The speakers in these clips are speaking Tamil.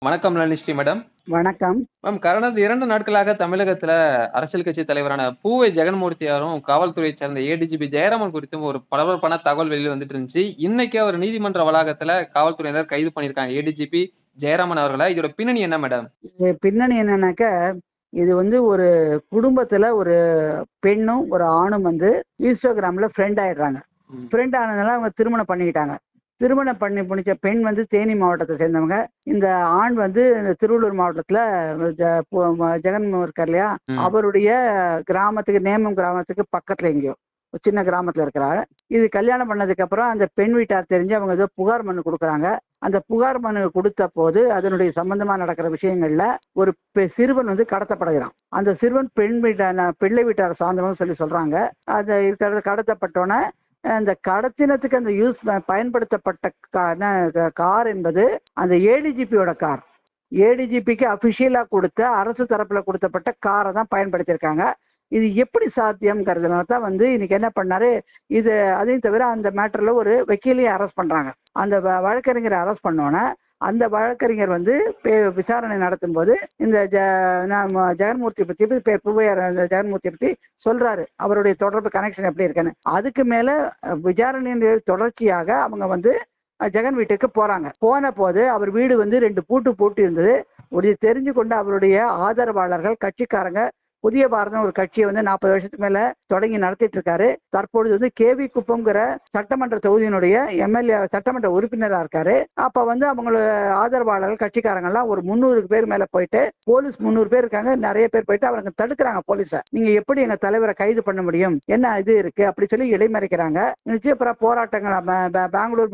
வணக்கம் நளினிஸ்ரீ மேடம். வணக்கம். மேம் கடந்த இரண்டு நாட்களாக தமிழகத்துல அரசியல் கட்சி தலைவரான பூவை ஜெகன்மூர்த்தியாரும் காவல்துறையை சேர்ந்த ஏடிஜிபி ஜெயராமன் குறித்தும் ஒரு பரபரப்பான தகவல் வெளியில் வந்துட்டு இருந்துச்சு இன்னைக்கு அவர் நீதிமன்ற வளாகத்துல காவல்துறையினர் கைது பண்ணியிருக்காங்க. ஏடிஜிபி ஜெயராமன் அவர்களை? இதோட பின்னணி என்ன மேடம்? பின்னணி என்னன்னாக்க இது வந்து ஒரு குடும்பத்துல ஒரு பெண்ணும் ஒரு ஆணும் வந்து இன்ஸ்டாகிராம்ல ஃப்ரெண்ட் ஆயிடுறாங்க. ஃப்ரெண்ட் ஆனதுனால அவங்க திருமணம் பண்ணிக்கிட்டாங்க. திருமணம் பண்ணி முடிச்ச பெண் வந்து தேனி மாவட்டத்தை சேர்ந்தவங்க. இந்த ஆண் வந்து இந்த திருவள்ளூர் மாவட்டத்துல ஜெகன் இருக்கார் இல்லையா. அவருடைய கிராமத்துக்கு நேமம் கிராமத்துக்கு பக்கத்துல எங்கேயோ சின்ன கிராமத்துல இருக்கிறாரு. இது கல்யாணம் பண்ணதுக்கு அப்புறம் அந்த பெண் வீட்டார் தெரிஞ்சு அவங்க ஏதோ புகார் மனு கொடுக்குறாங்க. அந்த புகார் மனு கொடுத்த போது அதனுடைய சம்பந்தமா நடக்கிற விஷயங்கள்ல ஒரு சிறுவன் வந்து கடத்தப்படுகிறான். அந்த சிறுவன் பெண் வீட்டான பிள்ளை வீட்டார் சார்ந்தவங்க சொல்லி சொல்றாங்க. அது இருக்கிறது கடத்தப்பட்டோன்னே அந்த கடத்தினத்துக்கு அந்த யூஸ் பயன்படுத்தப்பட்ட கா- என்ன, கார் என்பது அந்த ஏடிஜிபியோட கார் ஏடிஜிபிக்கு அபிஷியலா கொடுத்த அரசு தரப்புல கொடுத்தப்பட்ட காரை தான் பயன்படுத்தியிருக்காங்க. இது எப்படி சாத்தியம்ங்கிறதுனால தான் வந்து இன்னைக்கு என்ன பண்ணாரு? இது அதையும் தவிர அந்த மேட்டர்ல ஒரு வக்கீலையும் அரெஸ்ட் பண்றாங்க. அந்த வ- வழக்கறிஞரை அரெஸ்ட் பண்ணோன்னே அந்த வழக்கறிஞர் வந்து பே- விசாரணை நடத்தும் போது இந்த ஜ நம்ம ஜெகன்மூர்த்தி பத்தி புவையார் அந்த ஜெகன்மூர்த்தி பத்தி சொல்றாரு. அவருடைய தொடர்பு கனெக்ஷன் எப்படி இருக்குன்னு. அதுக்கு மேல விசாரணையின் தொடர்ச்சியாக அவங்க வந்து ஜெகன் வீட்டுக்கு போறாங்க. போன போது அவர் வீடு வந்து ரெண்டு பூட்டு பூட்டி இருந்தது ஒரு தெரிஞ்சு கொண்டு அவருடைய ஆதரவாளர்கள் கட்சிக்காரங்க புதிய பாரதம் ஒரு கட்சியை வந்து நாற்பது வருஷத்துக்கு மேல தொடங்கி நடத்திட்டு இருக்காரு தற்பொழுது வந்து கேவி குப்பம்ங்கிற சட்டமன்ற தொகுதியினுடைய எம்எல்ஏ சட்டமன்ற உறுப்பினரா இருக்காரு. அப்ப வந்து அவங்களோட ஆதரவாளர்கள் கட்சிக்காரங்க எல்லாம் ஒரு முந்நூறு பேர் மேல போயிட்டு போலீஸ் முந்நூறு பேர் இருக்காங்க. நிறைய பேர் போயிட்டு அவங்க தடுக்கிறாங்க போலீஸை. நீங்க எப்படி எங்க தலைவரை கைது பண்ண முடியும்? என்ன இது இருக்கு? அப்படி சொல்லி இடைமறைக்கிறாங்க. நிச்சயப்புறம் போராட்டங்கள் பெங்களூர்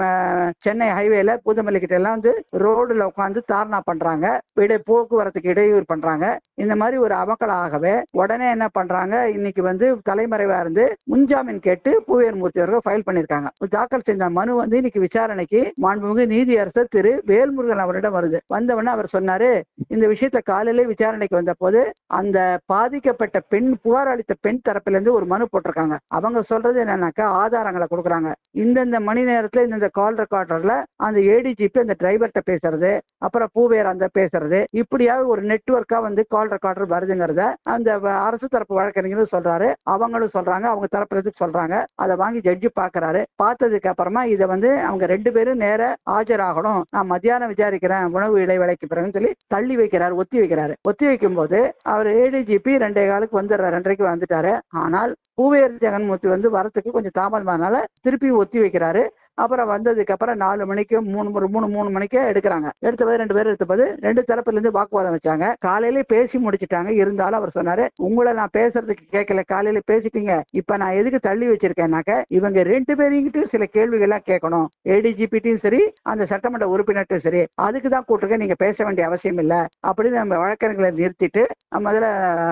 சென்னை ஹைவேல பூதமல்லி கிட்ட எல்லாம் வந்து ரோடுல உட்காந்து தாரணா பண்றாங்க. இடை போக்குவரத்துக்கு இடையூறு பண்றாங்க. இந்த மாதிரி ஒரு அமக்கலாகவே உடனே என்ன பண்றாங்க? இன்னைக்கு வந்து தலைமறைவா இருந்து முன்ஜாமீன் கேட்டு பூவேர் மூர்த்தி அவர்கள் ஃபைல் பண்ணிருக்காங்க தாக்கல் செஞ்ச மனு வந்து இன்னைக்கு விசாரணைக்கு மாண்புமிகு நீதியரசர் திரு வேல்முருகன் அவரிடம் வருது. வந்தவொடனே அவர் சொன்னாரு இந்த விஷயத்த காலையிலே விசாரணைக்கு வந்த போது அந்த பாதிக்கப்பட்ட பெண் புகார் அளித்த பெண் தரப்புல இருந்து ஒரு மனு போட்டிருக்காங்க. அவங்க சொல்றது என்னன்னாக்கா ஆதாரங்களை கொடுக்குறாங்க. இந்தந்த மணி நேரத்துல இந்தந்த கால் ரெக்கார்டர்ல அந்த ஏடிஜிபி அந்த டிரைவர்கிட்ட பேசுறது அப்புறம் பூவேர் அந்த பேசுறது இப்படியாவது ஒரு நெட்ஒர்க்கா வந்து கால் ரெக்கார்டர் வருதுங்கிறத அந்த வ- அரசு தரப்பு வழக்கறிஞரும் சொல்றாரு. அவங்களும் சொல்றாங்க அவங்க தரப்புல இருந்து சொல்றாங்க. அதை வாங்கி ஜட்ஜி பாக்குறாரு. பார்த்ததுக்கு அப்புறமா இதை வந்து அவங்க ரெண்டு பேரும் நேர ஆஜராகணும். நான் மத்தியானம் விசாரிக்கிறேன் உணவு இடைவேளைக்கு பிறகுன்னு சொல்லி தள்ளி வைக்கிறாரு ஒத்தி வைக்கிறாரு. ஒத்தி வைக்கும் போது அவர் ஏடிஜிபி ரெண்டே காலுக்கு வந்துடுறாரு ரெண்டரைக்கு வந்துட்டாரு. ஆனால் பூவேர் ஜெகன்மூர்த்தி வந்து வரத்துக்கு கொஞ்சம் தாமதமானால திருப்பி ஒத்தி வைக்கிறாரு. அப்புறம் வந்ததுக்கு அப்புறம் நாலு மணிக்கு மூணு ஒரு மூணு மூணு மணிக்கு எடுக்கிறாங்க. எடுத்தபோது ரெண்டு பேரும் எடுத்தபோது ரெண்டு தரப்புல இருந்து வாக்குவாதம் வச்சாங்க. காலையிலேயே பேசி முடிச்சிட்டாங்க. இருந்தாலும் அவர் சொன்னாரு உங்களை நான் பேசுறதுக்கு கேட்கல காலையில பேசிட்டீங்க. இப்ப நான் எதுக்கு தள்ளி வச்சிருக்கேன்னாக்க இவங்க ரெண்டு பேரையும் சில கேள்விகள்லாம் கேட்கணும். ஏடிஜிபிட்டையும் சரி அந்த சட்டமன்ற உறுப்பினர்கிட்டும் சரி அதுக்கு தான் கூட்டுருக்க நீங்க பேச வேண்டிய அவசியம் இல்ல. அப்படின்னு நம்ம வழக்கறிஞர்களை நிறுத்திட்டு நம்ம அதுல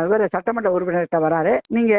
இவர் சட்டமன்ற உறுப்பினர்கிட்ட வராரு. நீங்க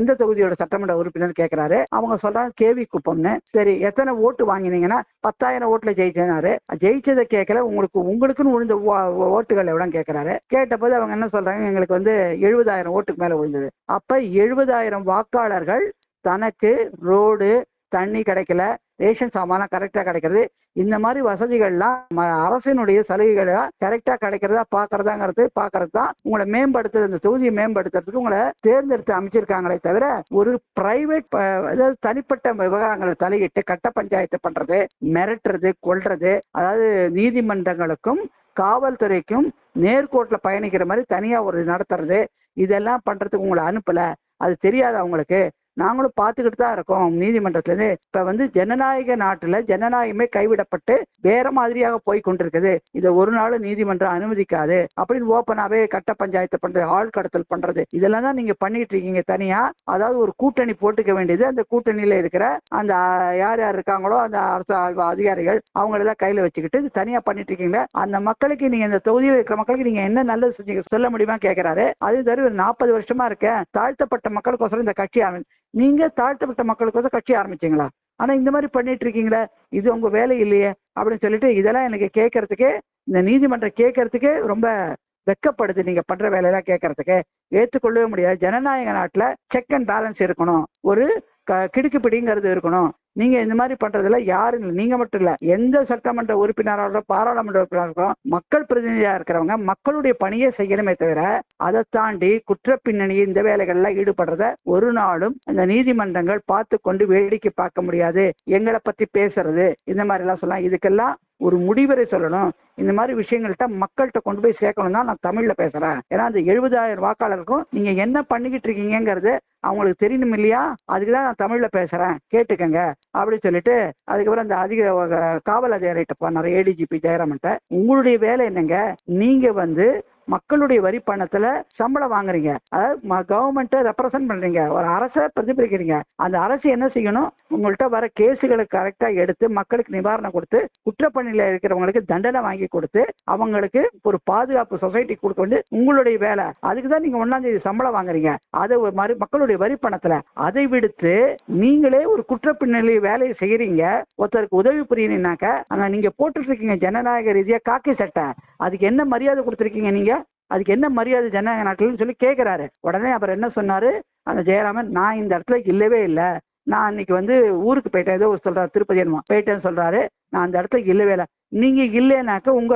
எந்த தொகுதியோட சட்டமன்ற உறுப்பினர் கேட்கிறாரு அவங்க சொல்றாங்க கேவி குப்பம்னு. சரி எத்தனை ஓட்டு வாங்கினீங்கன்னா பத்தாயிரம் ஓட்டுல ஜெயிச்சேனாரு ஜெயிச்சதை கேட்கல உங்களுக்கு உங்களுக்குன்னு விழுந்த ஓ- ஓட்டுகள் எவ்வளவு கேட்கறாரு. கேட்டபோது அவங்க என்ன சொல்றாங்க எங்களுக்கு வந்து எழுபதாயிரம் ஓட்டுக்கு மேல விழுந்தது. அப்ப எழுபதாயிரம் வாக்காளர்கள் தனக்கு ரோடு தண்ணி கிடைக்கல ரேஷன் சாமானம் கரெக்டா கிடைக்கிறது. இந்த மாதிரி வசதிகள்லாம் ம- அரசினுடைய சலுகைகளை கரெக்டா கிடைக்கிறதா பாக்குறதாங்கிறது பாக்குறது தான் உங்களை மேம்படுத்துறது இந்த தொகுதியை மேம்படுத்துறதுக்கு உங்களை தேர்ந்தெடுத்து அமைச்சிருக்காங்களே தவிர ஒரு பிரைவேட் அதாவது தனிப்பட்ட விவகாரங்களை தலையிட்டு கட்ட பஞ்சாயத்து பண்றது மிரட்டுறது கொள்றது அதாவது நீதிமன்றங்களுக்கும் காவல்துறைக்கும் நேர்கோட்டில் பயணிக்கிற மாதிரி தனியா ஒரு நடத்துறது இதெல்லாம் பண்றதுக்கு உங்களை அனுப்பல. அது தெரியாது அவங்களுக்கு நாங்களும் பார்த்துக்கிட்டு தான் இருக்கோம் நீதிமன்றத்துலேருந்து. இப்போ வந்து ஜனநாயக நாட்டில் ஜனநாயகமே கைவிடப்பட்டு வேற மாதிரியாக போய் கொண்டிருக்குது. இதை ஒரு நாள் நீதிமன்றம் அனுமதிக்காது. அப்படின்னு ஓப்பனாகவே கட்ட பஞ்சாயத்து பண்ணுறது ஆள் கடத்தல் பண்ணுறது இதெல்லாம் தான் நீங்கள் பண்ணிட்டு இருக்கீங்க தனியாக அதாவது ஒரு கூட்டணி போட்டுக்க வேண்டியது அந்த கூட்டணியில் இருக்கிற அந்த யார் யார் இருக்காங்களோ அந்த அரசு அதிகாரிகள் அவங்களெல்லாம் கையில் வச்சுக்கிட்டு இது தனியா பண்ணிட்டு இருக்கீங்களே அந்த மக்களுக்கு நீங்கள் இந்த தொகுதியில் இருக்கிற மக்களுக்கு நீங்கள் என்ன நல்லது செஞ்சீங்க சொல்ல முடியுமா கேட்குறாரு அது தவிர நாற்பது வருஷமா இருக்கேன். தாழ்த்தப்பட்ட மக்களுக்கோசரம் இந்த கட்சி நீங்க தாழ்த்தப்பட்ட மக்களுக்கோசரம் கட்சி ஆரம்பிச்சீங்களா? ஆனா இந்த மாதிரி பண்ணிட்டு இருக்கீங்களே இது உங்க வேலை இல்லையே அப்படின்னு சொல்லிட்டு இதெல்லாம் எனக்கு கேட்கறதுக்கே இந்த நீதிமன்றம் கேட்கறதுக்கே ரொம்ப வெக்கப்படுது. நீங்க பண்ற வேலையெல்லாம் கேட்கறதுக்கு. ஏற்றுக்கொள்ளவே முடியாது. ஜனநாயக நாட்டுல செக் அண்ட் பேலன்ஸ் இருக்கணும். ஒரு க- கிடுக்குப்பிடிங்கிறது இருக்கணும். நீங்க இந்த மாதிரி பண்றதுல யாரும் இல்லை. நீங்க மட்டும் இல்ல. எந்த சட்டமன்ற உறுப்பினராக பாராளுமன்ற உறுப்பினராக மக்கள் பிரதிநிதியா இருக்கிறவங்க மக்களுடைய பணியை செய்யணுமே தவிர அதை தாண்டி குற்ற பின்னணி இந்த வேலைகள்ல ஈடுபடுறத ஒரு நாளும் இந்த நீதிமன்றங்கள் பார்த்து கொண்டு வேடிக்கை பார்க்க முடியாது. எங்களை பத்தி பேசுறது இந்த மாதிரி எல்லாம் சொல்லலாம். இதுக்கெல்லாம் ஒரு முடிவரை சொல்லணும். இந்த மாதிரி விஷயங்கள்ட்ட மக்கள்கிட்ட கொண்டு போய் சேர்க்கணும் தான் நான் தமிழ்ல பேசுறேன். ஏன்னா அந்த எழுபதாயிரம் வாக்காளருக்கும் நீங்க என்ன பண்ணிக்கிட்டு இருக்கீங்கிறது அவங்களுக்கு தெரியணும் இல்லையா? அதுக்கு தான் நான் தமிழ்ல பேசுறேன். கேட்டுக்கங்க. அப்படின்னு சொல்லிட்டு அதுக்கப்புறம் அந்த அதிக காவல் அதிகாரிகிட்ட போனார் ஏடிஜிபி ஜெயராமன்ட்ட. உங்களுடைய வேலை என்னங்க? நீங்க வந்து மக்களுடைய வரி பணத்துல சம்பளம் வாங்குறீங்க. அதாவது கவர்மெண்ட்டை ரெப்ரசன்ட் பண்றீங்க. ஒரு அரசை பிரதிபலிக்கிறீங்க. அந்த அரசு என்ன செய்யணும்? உங்கள்கிட்ட வர கேஸுகளை கரெக்டா எடுத்து மக்களுக்கு நிவாரணம் கொடுத்து குற்றப்பணியில இருக்கிறவங்களுக்கு தண்டனை வாங்கி கொடுத்து அவங்களுக்கு ஒரு பாதுகாப்பு சொசைட்டி கொடுக்க உங்களுடைய வேலை. அதுக்கு தான் நீங்க ஒன்னாம் தேதி சம்பளம் வாங்குறீங்க. அதை ஒரு மாதிரி மக்களுடைய வரி பணத்துல அதை விடுத்து நீங்களே ஒரு குற்றப்பின்னணி வேலையை செய்யறீங்க. ஒருத்தருக்கு உதவி புரியணும்னாக்க அங்க நீங்க போட்டுட்டு இருக்கீங்க. ஜனநாயக ரீதியா காக்கி சட்டை. அதுக்கு என்ன மரியாதை கொடுத்துருக்கீங்க நீங்க? அதுக்கு என்ன மரியாதை ஜனநாயக நாட்டில்னு சொல்லி கேட்கிறாரு உடனே அவர் என்ன சொன்னாரு? அந்த ஜெயராமன் நான் இந்த இடத்துல இல்லவே இல்லை. நான் அன்னைக்கு வந்து ஊருக்கு போயிட்டேன். ஏதோ சொல்றாரு திருப்பதி என்னமோ. போயிட்டேன்னு சொல்றாரு. நான் அந்த இடத்துல இல்லவே இல்லை. நீங்க இல்லைனாக்க உங்க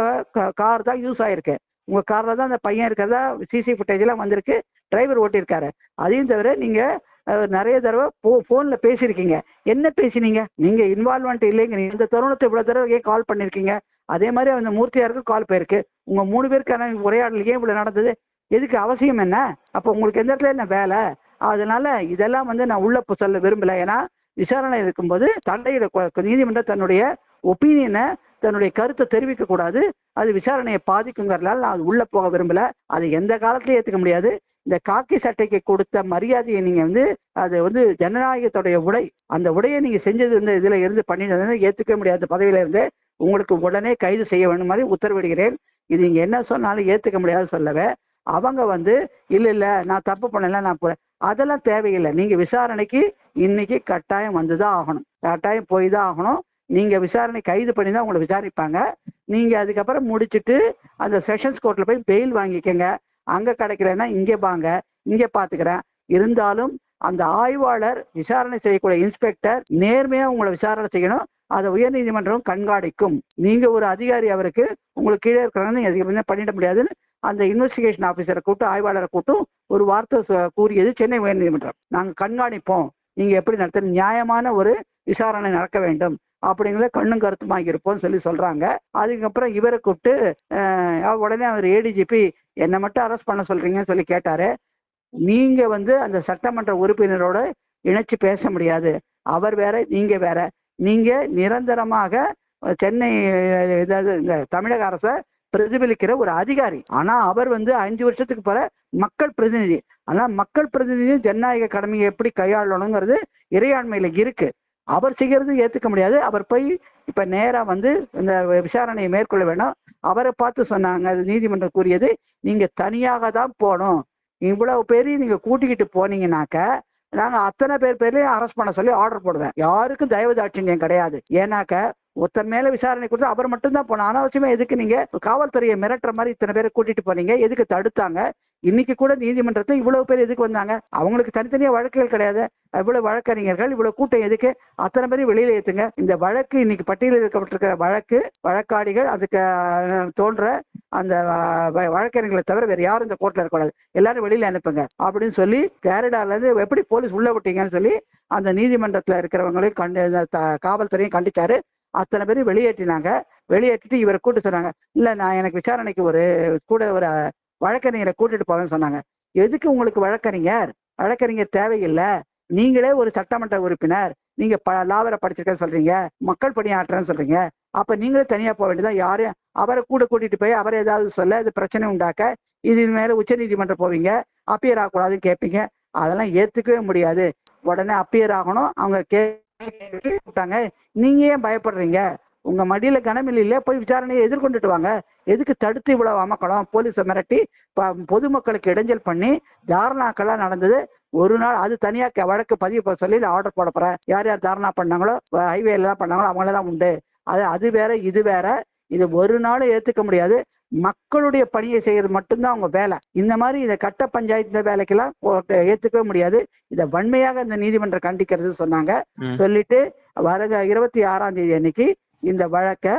கார் தான் யூஸ் ஆயிருக்கு. உங்க கார்ல தான் அந்த பையன் இருக்கிறதா சிசி ஃபுட்டேஜ் எல்லாம் வந்திருக்கு. டிரைவர் ஓட்டியிருக்காரு. அதையும் தவிர நீங்க நிறைய தடவை போ ஃபோனில் பேசியிருக்கீங்க. என்ன பேசினீங்க? நீங்க இன்வால்வ்மெண்ட் இல்லைங்க. இந்த தருணத்தை இவ்வளவு தடவை ஏன் கால் பண்ணிருக்கீங்க அதே மாதிரி அந்த மூர்த்தியாருக்கு கால் போயிருக்கு. உங்க மூணு பேருக்கான உரையாடல் ஏன் இவ்வளவு நடந்தது. எதுக்கு அவசியம் என்ன? அப்போ உங்களுக்கு எந்த இடத்துல என்ன வேலை? அதனால இதெல்லாம் வந்து நான் உள்ள போ- சொல்ல விரும்பல. ஏன்னா விசாரணை இருக்கும்போது தண்டையிட நீதிமன்றம் தன்னுடைய ஒப்பீனியனை தன்னுடைய கருத்தை தெரிவிக்க கூடாது. அது விசாரணையை பாதிக்குங்கிறதுனால நான் அது உள்ள போக விரும்பல. அது எந்த காலத்திலயும் ஏத்துக்க முடியாது. இந்த காக்கி சட்டைக்கு கொடுத்த மரியாதையை நீங்க வந்து அது வந்து ஜனநாயகத்துடைய உடை அந்த உடையை நீங்க செஞ்சது வந்து இதுல இருந்து பண்ணிட்டு ஏத்துக்க முடியாத பதவியில இருந்து உங்களுக்கு உடனே கைது செய்ய வேண்டும் மாதிரி உத்தரவிடுகிறேன். இது நீங்கள் என்ன சொன்னாலும் ஏற்றுக்க முடியாது சொல்லவே அவங்க வந்து இல்லை இல்லை நான் தப்பு பண்ணல நான் போ- அதெல்லாம் தேவையில்லை. நீங்கள் விசாரணைக்கு இன்னைக்கு கட்டாயம் வந்து தான் ஆகணும். கட்டாயம் போய் தான் ஆகணும். நீங்கள் விசாரணை கைது பண்ணி தான் உங்களை விசாரிப்பாங்க. நீங்கள் அதுக்கப்புறம் முடிச்சுட்டு அந்த செஷன்ஸ் கோர்ட்டில் போய் பெயில் வாங்கிக்கங்க. அங்கே கிடைக்கிறேன்னா இங்கே வாங்க இங்கே பார்த்துக்கிறேன் இருந்தாலும் அந்த ஆய்வாளர் விசாரணை செய்யக்கூடிய இன்ஸ்பெக்டர் நேர்மையாக உங்களை விசாரணை செய்யணும். அதை உயர்நீதிமன்றம் கண்காணிக்கும். நீங்க ஒரு அதிகாரி அவருக்கு உங்களுக்கு கீழே இருக்கிறவங்க பண்ணிட முடியாதுன்னு அந்த இன்வெஸ்டிகேஷன் ஆபீசரை கூட்டு ஆய்வாளரை கூட்டும் ஒரு வார்த்தை கூறியது சென்னை உயர்நீதிமன்றம். நாங்க கண்காணிப்போம். நீங்க எப்படி நடத்த நியாயமான ஒரு விசாரணை நடக்க வேண்டும். அப்படிங்கிறத கண்ணும் கருத்துமாக இருப்போம்னு சொல்லி சொல்றாங்க. அதுக்கப்புறம் இவரை கூப்பிட்டு உடனே அவர் ஏடிஜிபி என்னை மட்டும் அரெஸ்ட் பண்ண சொல்றீங்கன்னு சொல்லி கேட்டாரு. நீங்க வந்து அந்த சட்டமன்ற உறுப்பினரோட இணைச்சு பேச முடியாது. அவர் வேற நீங்க வேற. நீங்க நிரந்தரமாக சென்னை இதாவது ஏதாவது இந்த தமிழக அரசை பிரதிபலிக்கிற ஒரு அதிகாரி. ஆனா அவர் வந்து அஞ்சு வருஷத்துக்கு பிற மக்கள் பிரதிநிதி. ஆனா மக்கள் பிரதிநிதி ஜனநாயக கடமையை எப்படி கையாளணுங்கிறது இறையாண்மையில இருக்கு. அவர் செய்கிறது ஏத்துக்க முடியாது. அவர் போய் இப்ப நேரா வந்து இந்த விசாரணையை மேற்கொள்ள வேணும். அவரை பார்த்து சொன்னாங்க. அது நீதிமன்றம் கூறியது நீங்க தனியாக தான் போகணும். இவ்வளவு பேரையும் நீங்க கூட்டிக்கிட்டு போனீங்கன்னாக்க நாங்கள் அத்தனை பேர் பேர்லையும் அரெஸ்ட் பண்ண சொல்லி ஆர்டர் போடுவேன். யாருக்கும் தயவு தாட்சியம் கிடையாது. ஏன்னாக்க ஒருத்தர் மேல விசாரணை கொடுத்து அவர் மட்டும்தான் போனோம் அனாவசியமா எதுக்கு நீங்க காவல்துறையை மிரட்டுற மாதிரி இத்தனை பேரை கூட்டிட்டு போனீங்க? எதுக்கு தடுத்தாங்க? இன்னைக்கு கூட நீதிமன்றத்தை இவ்வளவு பேர் எதுக்கு வந்தாங்க? அவங்களுக்கு தனித்தனியா வழக்குகள் கிடையாது. இவ்வளவு வழக்கறிஞர்கள் இவ்வளவு கூட்டம் எதுக்கு? அத்தனை பேரும் வெளியில ஏத்துங்க. இந்த வழக்கு இன்னைக்கு பட்டியலில் இருக்கப்பட்டிருக்கிற வழக்கு வழக்காடிகள் அதுக்கு தோன்ற அந்த வ- வழக்கறிஞர்களை தவிர வேற யாரும் இந்த கோர்ட்ல இருக்கக்கூடாது. எல்லாரும் வெளியில அனுப்புங்க. அப்படின்னு சொல்லி கேரடால இருந்து எப்படி போலீஸ் உள்ள விட்டீங்கன்னு சொல்லி அந்த நீதிமன்றத்துல இருக்கிறவங்களையும் கண்டு த- காவல்துறையும் கண்டிச்சாரு. அத்தனை பேரும் வெளியேற்றினாங்க. வெளியேற்றிட்டு இவரை கூட்டு சொன்னாங்க. இல்ல நான் எனக்கு விசாரணைக்கு ஒரு கூட ஒரு வழக்கறிஞரை கூட்டிட்டு போவேன்னு சொன்னாங்க. எதுக்கு உங்களுக்கு வழக்கறிஞர்? வழக்கறிஞர் தேவையில்லை. நீங்களே ஒரு சட்டமன்ற உறுப்பினர். நீங்க ப லாவரை படிச்சிருக்கேன்னு சொல்றீங்க மக்கள் பணியாற்றுறேன்னு சொல்றீங்க. அப்ப நீங்களே தனியா போக வேண்டியதான் யாரையும் அவரை கூட கூட்டிட்டு போய் அவரை ஏதாவது சொல்ல இது பிரச்சனை உண்டாக்க இது மேல உச்ச நீதிமன்றம் போவீங்க அப்பியர் ஆகக்கூடாதுன்னு கேட்பீங்க அதெல்லாம் ஏத்துக்கவே முடியாது. உடனே அப்பியர் ஆகணும். அவங்க கே கூப்பிட்டாங்க. நீங்க ஏன் பயப்படுறீங்க? உங்க மடியில கனமில்ல இல்ல போய் விசாரணையை எதிர்கொண்டுட்டு வாங்க. எதுக்கு தடுத்து இவ்வளவு அமக்கலாம்? போலீஸை மிரட்டி பொதுமக்களுக்கு இடைஞ்சல் பண்ணி தாரணாக்கெல்லாம் நடந்தது. ஒரு நாள் அது தனியா க- வழக்கு பதிவு சொல்லி ஆர்டர் போட போறேன். யார் யார் தாரணா பண்ணாங்களோ ஹைவே எல்லாம் பண்ணாங்களோ அவங்கள தான் உண்டு. அது அது வேற இது வேற. இது ஒரு நாளும் ஏத்துக்க முடியாது. மக்களுடைய பணியை செய்யறது மட்டும்தான் அவங்க வேலை. இந்த மாதிரி இதை கட்ட பஞ்சாயத்து வேலைக்கெல்லாம் ஏத்துக்கவே முடியாது. இதை வன்மையாக இந்த நீதிமன்றம் கண்டிக்கிறது சொன்னாங்க. சொல்லிட்டு வர இருபத்தி ஆறாம் தேதி அன்னைக்கு இந்த வழக்கை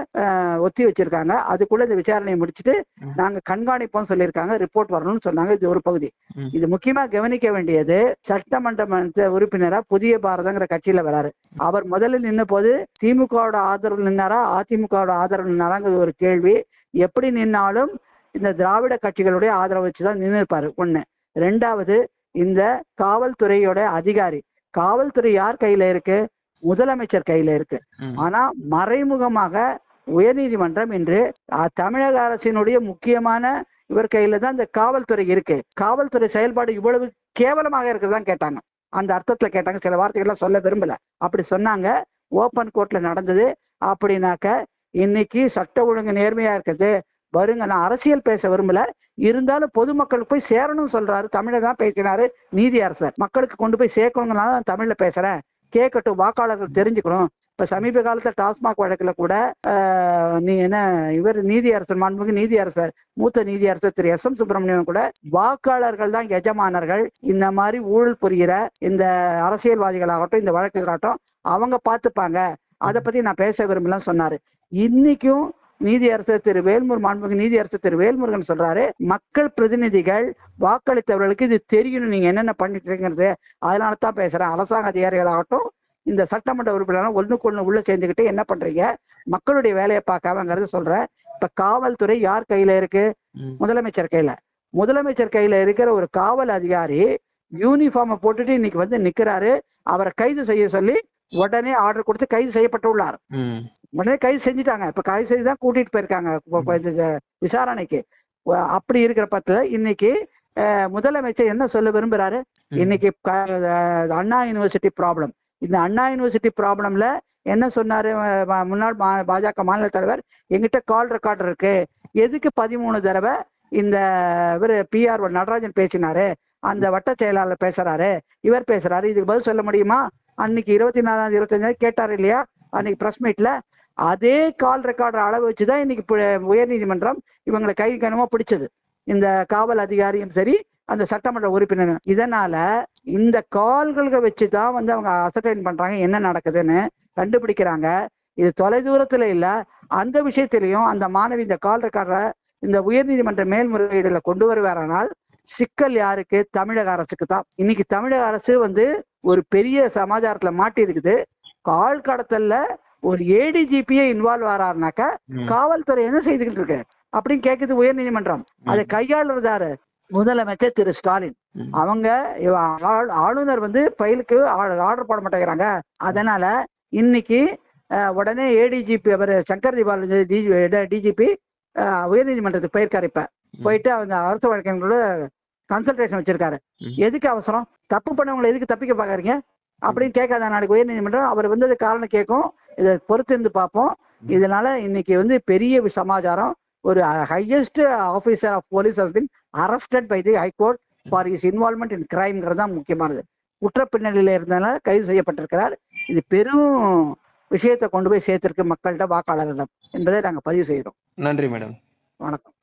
ஒத்தி வச்சிருக்காங்க. அதுக்குள்ள இந்த விசாரணையை முடிச்சுட்டு. நாங்க கண்காணிப்போம் சொல்லியிருக்காங்க. ரிப்போர்ட் வரணும்னு சொன்னாங்க. இது ஒரு பகுதி. இது முக்கியமா கவனிக்க வேண்டியது சட்டமன்ற மன்ற உறுப்பினரா புதிய பாரதங்கிற கட்சியில வராரு. அவர் முதல்ல நின்ன போது திமுகவோட ஆதரவு நின்னாரா? அதிமுகவோட ஆதரவு நின்னாராங்கிறது ஒரு கேள்வி. எப்படி நின்னாலும் இந்த திராவிட கட்சிகளுடைய ஆதரவு வச்சுதான் நின்று இருப்பாரு ஒண்ணு. ரெண்டாவது இந்த காவல்துறையோட அதிகாரி. காவல்துறை யார் கையில இருக்கு? முதலமைச்சர் கையில இருக்கு. ஆனா மறைமுகமாக உயர்நீதிமன்றம் இன்று தமிழக அரசினுடைய முக்கியமான இவர் கையில தான் இந்த காவல்துறை இருக்கு. காவல்துறை செயல்பாடு இவ்வளவு கேவலமாக இருக்குதான் கேட்டாங்க. அந்த அர்த்தத்துல கேட்டாங்க. சில வார்த்தைகள்லாம் சொல்ல விரும்பல. அப்படி சொன்னாங்க. ஓப்பன் கோர்ட்ல நடந்தது. அப்படின்னாக்க இன்னைக்கு சட்ட ஒழுங்கு நேர்மையா இருக்குது. வருங்க நான் அரசியல் பேச விரும்பல. இருந்தாலும் பொதுமக்களுக்கு போய் சேரணும்னு சொல்றாரு. தமிழை தான் பேசினாரு. நீதி அரசர் மக்களுக்கு கொண்டு போய் சேர்க்கணுங்கனால நான் தமிழ்ல பேசுறேன். கேட்கட்டும் வாக்காளர்கள் தெரிஞ்சுக்கணும். இப்ப சமீப காலத்துல டாஸ்மாக் வழக்குல கூட நீ என்ன இவர் நீதியரசர் மாண்புமிகு நீதி அரசர் மூத்த நீதி அரசர் திரு எஸ் எம் சுப்பிரமணியம் கூட வாக்காளர்கள் தான் எஜமானர்கள். இந்த மாதிரி ஊழல் புரிகிற இந்த அரசியல்வாதிகளாகட்டும் இந்த வழக்குகளாகட்டும் அவங்க பார்த்துப்பாங்க. அதை பத்தி நான் பேச விரும்பலன்னு சொன்னாரு. இன்னைக்கும் நீதி அரசர் திரு வேல்முரு மாண்புமிகு நீதி அரசர் திரு வேல்முருகன் சொல்றாரு மக்கள் பிரதிநிதிகள் வாக்களித்தவர்களுக்கு இது தெரியணும் நீங்க என்னென்ன பண்ணிட்டு இருக்கீங்கிறது அதனால தான் பேசுறேன். அரசாங்க அதிகாரிகளாகட்டும் இந்த சட்டமன்ற உறுப்பினர்கள் ஒண்ணுக்கு ஒண்ணு உள்ள சேர்ந்துக்கிட்டு என்ன பண்றீங்க? மக்களுடைய வேலையை பார்க்காமங்கிறது சொல்றேன் இப்ப காவல்துறை யார் கையில இருக்கு. முதலமைச்சர் கையில. முதலமைச்சர் கையில இருக்கிற ஒரு காவல் அதிகாரி யூனிஃபார்மை போட்டுட்டு இன்னைக்கு வந்து நிக்கிறாரு. அவரை கைது செய்ய சொல்லி உடனே ஆர்டர் கொடுத்து கைது செய்யப்பட்டுள்ளார். உடனே கைது செஞ்சுட்டாங்க. இப்ப கைது செய்து தான் கூட்டிட்டு போயிருக்காங்க விசாரணைக்கு. அப்படி இருக்கிற பட்சத்துல இன்னைக்கு முதலமைச்சர் என்ன சொல்ல விரும்புறாரு. இன்னைக்கு அண்ணா யூனிவர்சிட்டி ப்ராப்ளம். இந்த அண்ணா யூனிவர்சிட்டி ப்ராப்ளம்ல என்ன சொன்னாரு? முன்னாள் பாஜக மாநில தலைவர் எங்கிட்ட கால் ரெக்கார்ட் இருக்கு. எதுக்கு பதிமூணு தடவை இந்த இவர் பிஆர் நடராஜன் பேசினாரு? அந்த வட்ட செயலாளர் பேசுறாரு. இவர் பேசுறாரு. இதுக்கு பதில் சொல்ல முடியுமா? அன்னைக்கு இருபத்தி நாலாம் இருபத்தஞ்சாவது கேட்டார் இல்லையா? அன்னைக்கு பிரஸ் மீட்ல அதே கால் ரெக்கார்டர் அளவு வச்சு தான் இன்னைக்கு பு- உயர்நீதிமன்றம் இவங்களை கை கனமாக பிடிச்சது. இந்த காவல் அதிகாரியும் சரி அந்த சட்டமன்ற உறுப்பினரும். இதனால இந்த கால்களை வச்சு தான் வந்து அவங்க அசர்டைன் பண்றாங்க என்ன நடக்குதுன்னு கண்டுபிடிக்கிறாங்க. இது தொலைதூரத்தில் இல்லை அந்த விஷயத்திலையும் அந்த மாணவி இந்த கால் ரெக்கார்டரை இந்த உயர்நீதிமன்ற மேல்முறையீடுல கொண்டு வருவாரானால் சிக்கல் யாருக்கு? தமிழக அரசுக்கு தான் இன்னைக்கு தமிழக அரசு வந்து ஒரு பெரிய சமாச்சாரத்தில் மாட்டி இருக்குது கால் கடத்தல்ல ஒரு ஏடிஜிபியே இன்வால்வ் ஆறாருனாக்கா. காவல்துறை என்ன செய்துகிட்டு இருக்கு? அப்படின்னு கேக்குது உயர்நீதிமன்றம் அதை கையாளுறதாரு. முதலமைச்சர் திரு ஸ்டாலின். அவங்க ஆளுநர் வந்து ஃபைலுக்கு ஆர்டர் போட மாட்டேங்கிறாங்க. அதனால இன்னைக்கு உடனே ஏடிஜிபி அவர் சங்கர் திவால் டிஜிபி உயர்நீதிமன்றத்துக்கு போயிருக்காரு இப்ப. போயிட்டு அவங்க அரசு வழக்கங்களோட கன்சல்டேஷன் வச்சிருக்காரு. எதுக்கு அவசரம்? தப்பு பண்ணவங்களை எதுக்கு தப்பிக்க பாக்குறீங்க அப்படின்னு கேட்காத நாளைக்கு உயர்நீதிமன்றம் அவர் வந்தது காரணம் கேட்கும். இதை பொறுத்து இருந்து பார்ப்போம் இதனால இன்னைக்கு வந்து பெரிய சமாச்சாரம். ஒரு highest officer of police has been arrested by the high court for his involvement in கிரைம்ங்கிறது தான் முக்கியமானது. குற்ற பின்னணியில் இருந்தனால கைது செய்யப்பட்டிருக்கிறார். இது பெரும் விஷயத்தை கொண்டு போய் சேர்த்திருக்கு மக்கள்கிட்ட வாக்காளர்களிடம் என்பதை நாங்கள் பதிவு செய்கிறோம். நன்றி மேடம். வணக்கம்.